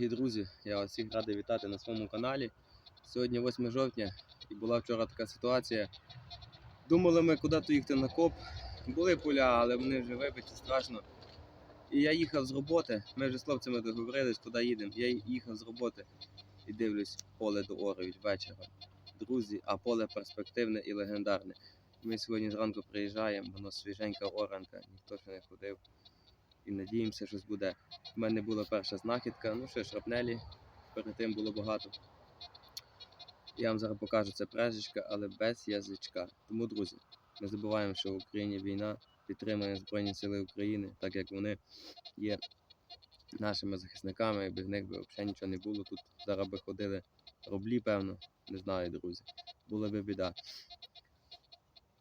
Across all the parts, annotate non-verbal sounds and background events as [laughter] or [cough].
дорогі друзі! Я вас всіх радий вітати на своєму каналі. Сьогодні 8 жовтня і була вчора така ситуація. Думали ми, куди то їхати на коп. Були поля, але вони вже вибиті страшно. І я їхав з роботи. Ми вже з хлопцями договорились, куди їдемо. Я їхав з роботи і дивлюсь, поле до доорюють вечором. Друзі, а поле перспективне і легендарне. Ми сьогодні зранку приїжджаємо, воно свіженька оранка, ніхто ще не ходив. І надіємося, щось буде. У мене була перша знахідка, ну ще шрапнелі, перед тим було багато. Я вам зараз покажу це прежечка, але без язичка. Тому, друзі, не забуваємо, що в Україні війна підтримує Збройні Сили України, так як вони є нашими захисниками, і без них би взагалі нічого не було. Тут зараз би ходили рублі, певно, не знаю, друзі. Була би біда.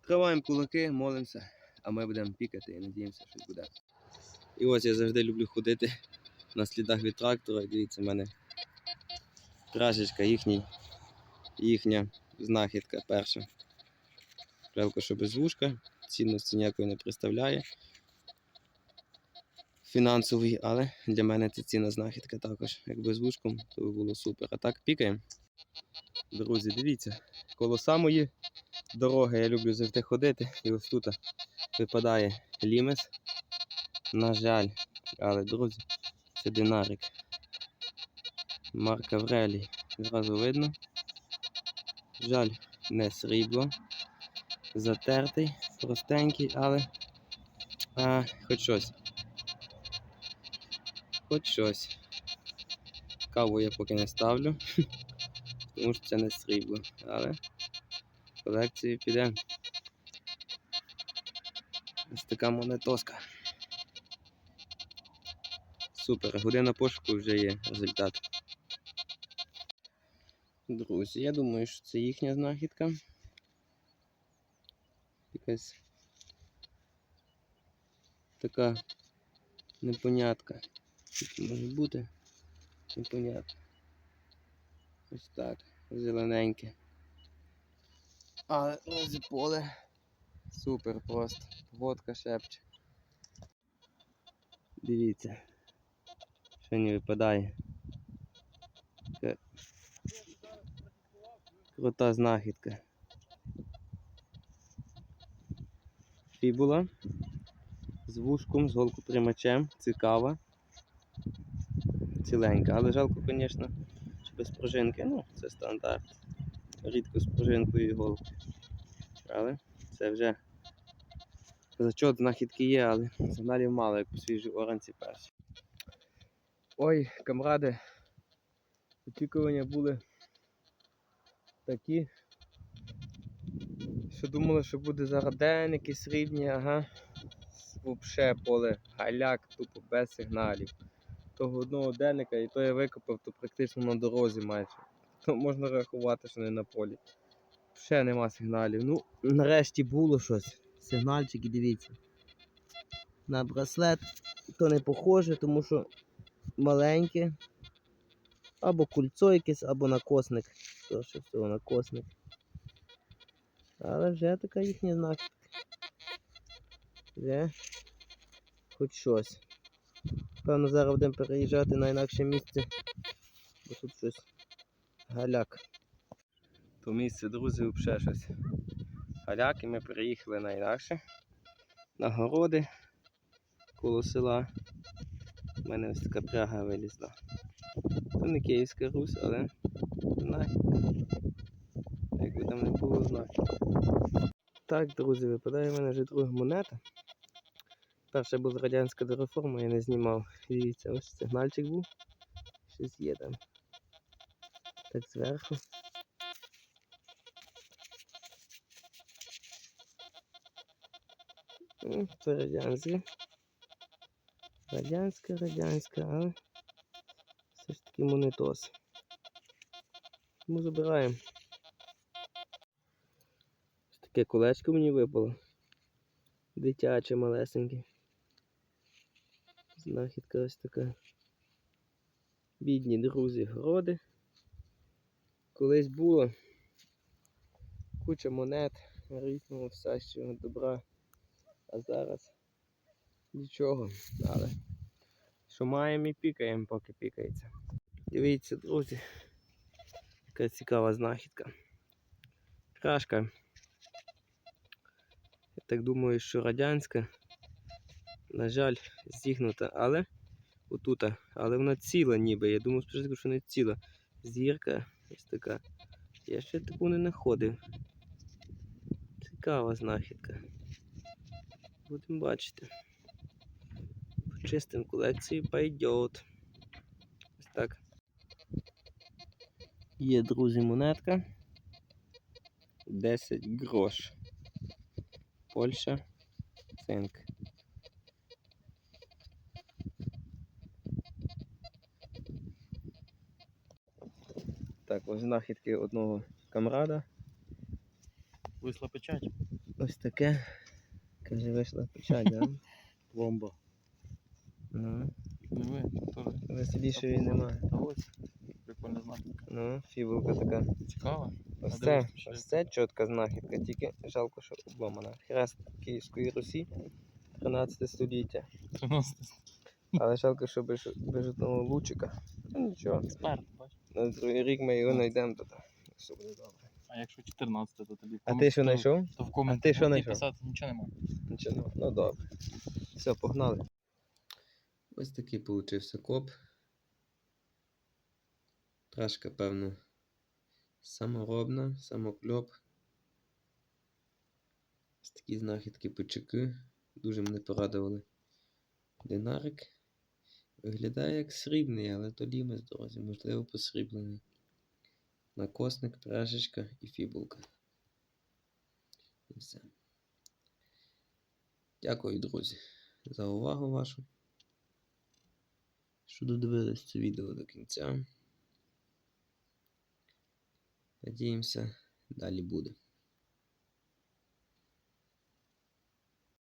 Триваємо кулаки, молимося, а ми будемо пікати і надіємося, що буде. І ось я завжди люблю ходити на слідах від трактора. Дивіться, в мене крашечка їхній, їхня знахідка перша. Жалко, що без вушка, цінності ніякої не представляє. Фінансовий, але для мене це цінна знахідка також. Якби з вушком, то було супер. А так пікаємо. Друзі, дивіться, коло самої дороги я люблю завжди ходити. І ось тут випадає лімес. На жаль, але, друзі, це динарик. Марка Врелі. Зразу видно. Жаль, не срібло. Затертий, простенький, але а, хоч щось. Хоч щось. Каву я поки не ставлю, [laughs] тому що це не срібло. Але колекцію піде. Ось така монетоска. Супер, година пошуку вже є результат. Друзі, я думаю, що це їхня знахідка. Якась така непонятка. Це може бути? Непонятно. Ось так, зелененьке. Але розі поле. Супер просто. Водка шепче. Дивіться. Що не випадає. Крута знахідка. Фібула з вушком, з голкоприймачем, цікава. Ціленька, але жалко, звісно, що без пружинки. Ну, це стандарт. Рідко з пружинкою і голкою. Але це вже зачот знахідки є, але сигналів мало, як у свіжій оранці перші. Ой, камради, очікування були такі, що думали, що буде зараз день якийсь рівні, ага. Вообще поле галяк, тупо без сигналів. Того одного денника, і то я викопав, то практично на дорозі майже. [laughs] Можна рахувати, що не на полі. Ще нема сигналів. Ну, нарешті було щось. Сигнальчики, дивіться. На браслет то не похоже, тому що маленьке. Або кульцо якесь, або накосник. То що всього накосник. Але вже така їхня знахідка. Вже хоч щось. Певно, зараз будемо переїжджати на інакше місце. Бо тут щось галяк. То місце, друзі, взагалі щось. Галяк, і ми переїхали на інакше. На городи коло села. У мене ось така пряга вилізла. Це не Київська Русь, але знахідка. Якби там не було знахідка. Так, друзі, випадає в мене вже друга монета. Перша була радянська до я не знімав. Дивіться, ось сигнальчик був. Щось є там. Так зверху. Ну, Це радянська. Радянська, радянська, але все ж таки монетос. Тому забираємо. Ось таке колечко мені випало. Дитяче, малесеньке. Знахідка ось така. Бідні друзі, городи. Колись було куча монет, різного всякого добра. А зараз нічого, але що маємо і пікаємо, поки пікається. Дивіться, друзі. Яка цікава знахідка. Крашка. Я так думаю, що радянська. На жаль, зігнута, але отута. Але вона ціла ніби. Я думав спочатку, що не ціла. Зірка ось така. Я ще таку не знаходив. Цікава знахідка. Будемо бачити. Почистимо колекцію пойдет. Ось так. Є, друзі, монетка. 10 грош. Польща. Цинк. Так, ось знахідки одного камрада. Висла печать. Ось таке. Каже, вийшла печать, да? [laughs] Пломба. Ну, веселішої немає. Та ось. Прикольно знати. Ну, фібулка така. Цікаво. Ось це, ось це чітка знахідка, тільки жалко, що обломана. Хрест Київської Русі, 13 століття. 13 Але жалко, що без, без одного лучика. Ну нічого. експерт, бач. На другий рік ми його знайдемо тут. Все буде добре. А якщо 14, то тоді. в А ти що знайшов? То в комент ти що будь знайшов? писати нічого немає. Нічого нема. Ну добре. Все, погнали. Ось такий получився коп. Трашка, певно, саморобна, самокльоп. Ось такі знахідки печики. Дуже мене порадували. Динарик. Виглядає як срібний, але то лімес, друзі, можливо, посріблений. Накосник, пряжечка і фібулка. І все. Дякую, друзі, за увагу вашу. Що додивились це відео до кінця. Надіємося, далі буде.